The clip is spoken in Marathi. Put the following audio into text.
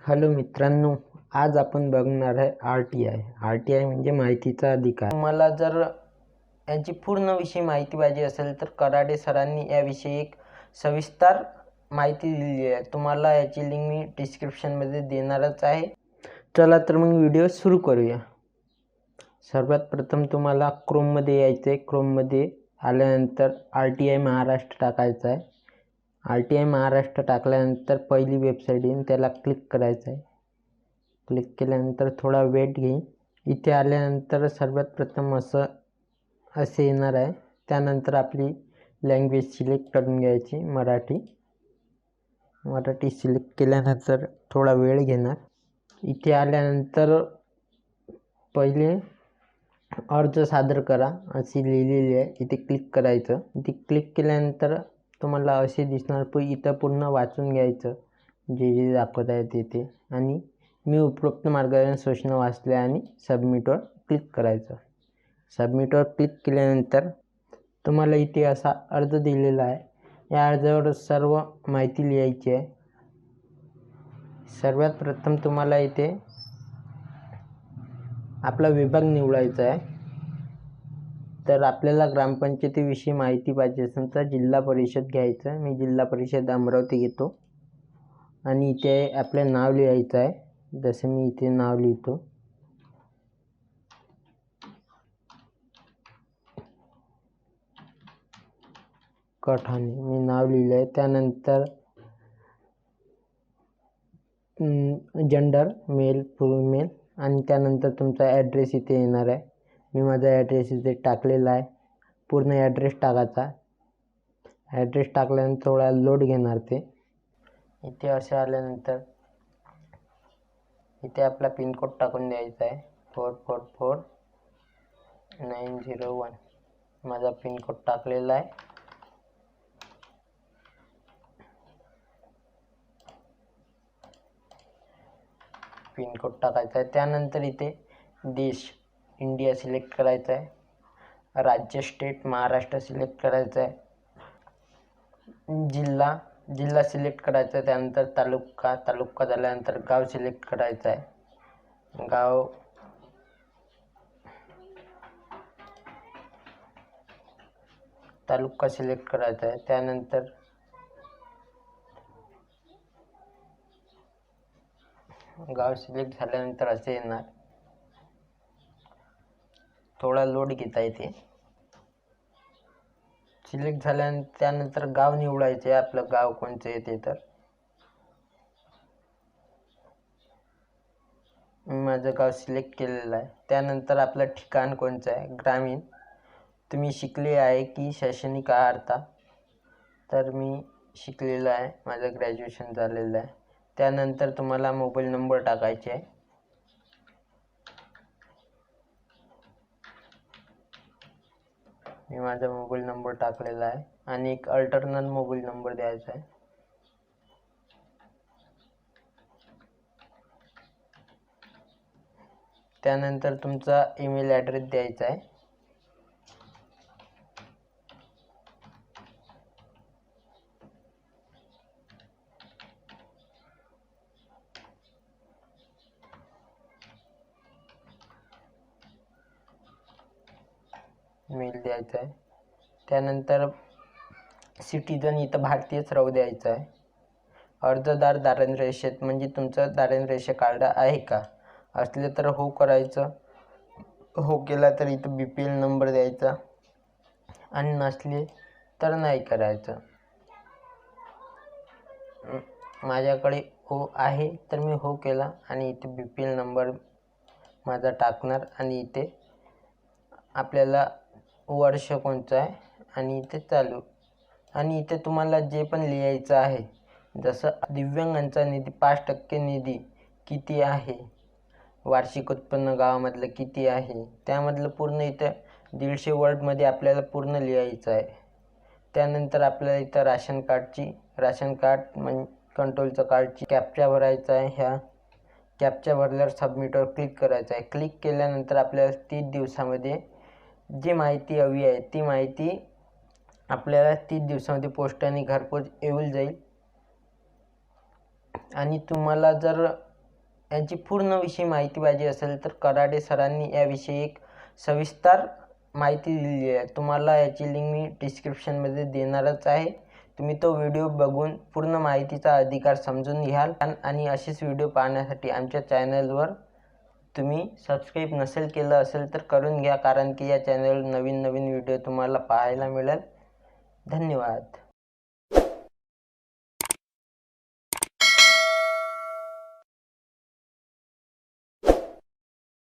हॅलो मित्रांनो आज आपण बघणार आहे R T I. R T I म्हणजे माहितीचा अधिकार. तुम्हाला जर याची पूर्ण विषयी माहिती पाहिजे असेल तर कराडे सरांनी याविषयी एक सविस्तर माहिती दिलेली आहे. तुम्हाला याची लिंक मी डिस्क्रिप्शनमध्ये देणारच आहे. चला तर मग व्हिडिओ सुरू करूया. सर्वात प्रथम तुम्हाला क्रोममध्ये यायचं आहे क्रोममध्ये आल्यानंतर आर टी आय महाराष्ट्र टाकायचं आहे. आर टी आय महाराष्ट्र टाकल्यानंतर पहिली वेबसाईट येईन त्याला क्लिक करायचं आहे क्लिक केल्यानंतर थोडा वेट घेईन. इथे आल्यानंतर सर्वात प्रथम असं असे येणार आहे. त्यानंतर आपली लँग्वेज सिलेक्ट करून घ्यायची मराठी. मराठी सिलेक्ट केल्यानंतर थोडा वेळ घेणार. इथे आल्यानंतर पहिले अर्ज सादर करा अशी लिहिलेली आहे. इथे क्लिक करायचं. इथे क्लिक केल्यानंतर तुम्हाला असे दिसणार पण इथं पूर्ण वाचून घ्यायचं. जे जे दाखवत आहे ते ते. आणि मी उपरोक्त मार्गदर्शन सूचना वाचल्या आणि सबमिटवर क्लिक करायचं. सबमिटवर क्लिक केल्यानंतर तुम्हाला इथे असा अर्ज दिलेला आहे. या अर्जावर सर्व माहिती लिहायची आहे. सर्वात प्रथम तुम्हाला इथे आपला विभाग निवडायचा आहे. तर आपल्याला ग्रामपंचायतीविषयी माहिती पाहिजे असेल तर जिल्हा परिषद घ्यायचं. मी जिल्हा परिषद अमरावती घेतो. आणि इथे आपलं नाव लिहायचं आहे. जसं मी इथे नाव लिहितो. कठाणे. मी नाव लिहिलं आहे. त्यानंतर जेंडर मेल फिमेल आणि त्यानंतर तुमचा ॲड्रेस इथे येणार आहे. मी माझा ॲड्रेस इथे टाकलेला आहे. पूर्ण ॲड्रेस टाकायचा. ॲड्रेस टाकल्यानंतर थोडा लोड घेणार ते. इथे असे आल्यानंतर इथे आपला पिनकोड टाकून द्यायचा आहे. Four four four nine zero one माझा पिनकोड टाकलेला आहे. पिनकोड टाकायचा आहे. त्यानंतर इथे डिश इंडिया सिलेक्ट करायचा आहे राज्य स्टेट महाराष्ट्र सिलेक्ट करायचं आहे जिल्हा जिल्हा सिलेक्ट करायचा आहे त्यानंतर तालुका तालुका झाल्यानंतर गाव सिलेक्ट करायचं आहे गाव तालुका सिलेक्ट करायचा आहे त्यानंतर गाव सिलेक्ट झाल्यानंतर असे येणार. थोडा लोड घेता येते. सिलेक्ट झाल्यानंतर त्यानंतर गाव निवडायचे आपलं गाव कोणचं येते तर. मी माझं गाव सिलेक्ट केलेलं आहे. त्यानंतर आपलं ठिकाण कोणचं आहे? ग्रामीण. तुम्ही शिकले आहे की शैक्षणिक आहारता? तर मी शिकलेलं आहे. माझं ग्रॅज्युएशन झालेलं आहे. त्यानंतर तुम्हाला मोबाईल नंबर टाकायचे आहे. मी माझा मोबाईल नंबर टाकलेला आहे आणि एक अल्टरनल मोबाईल नंबर द्यायचा आहे. त्यानंतर तुमचा ईमेल ॲड्रेस द्यायचा आहे. मेल द्यायचा आहे त्यानंतर सिटीजन इथं भारतीयच राहू द्यायचं आहे अर्जदार दारिद्र्यरेषेत म्हणजे तुमचं दारिद्र्यरेषे कार्ड आहे का? असले तर हो करायचं. हो केला तर इथं बी पी एल नंबर द्यायचा. आणि नसले तर नाही करायचं. माझ्याकडे हो आहे तर मी हो केला आणि इथे बी पी एल नंबर माझा टाकणार आणि इथे आपल्याला वर्ष कोणतं आहे आणि इथे चालू. आणि इथे तुम्हाला जे पण लिहायचं आहे जसं दिव्यांगांचा निधी पाच टक्के निधी किती आहे? वार्षिक उत्पन्न गावामधलं किती आहे? त्यामधलं पूर्ण इथं दीडशे वर्डमध्ये आपल्याला पूर्ण लिहायचं आहे. त्यानंतर आपल्याला इथं राशन कार्डची राशन कार्ड म्हण कंट्रोलचं कार्डची कॅप्चा भरायचा आहे. ह्या कॅप्चा भरल्यावर सबमिटवर क्लिक करायचं आहे. क्लिक केल्यानंतर आपल्याला तीस दिवसामध्ये जी माहिती हवी आहे ती माहिती आपल्याला तीस दिवसामध्ये पोस्टाने घरपोच येऊन जाईल. आणि तुम्हाला जर यांची पूर्ण विषयी माहिती पाहिजे असेल तर कराडे सरांनी याविषयी एक सविस्तर माहिती दिलेली आहे. तुम्हाला याची लिंक मी डिस्क्रिप्शनमध्ये देणारच आहे. तुम्ही तो व्हिडिओ बघून पूर्ण माहितीचा अधिकार समजून घ्याल. आणि असेच व्हिडिओ पाहण्यासाठी आमच्या चॅनलवर तुम्ही सबस्क्राईब नसेल केलं असेल तर करून घ्या कारण की या चॅनलवर नवीन नवीन व्हिडिओ तुम्हाला पाहायला मिळेल. धन्यवाद.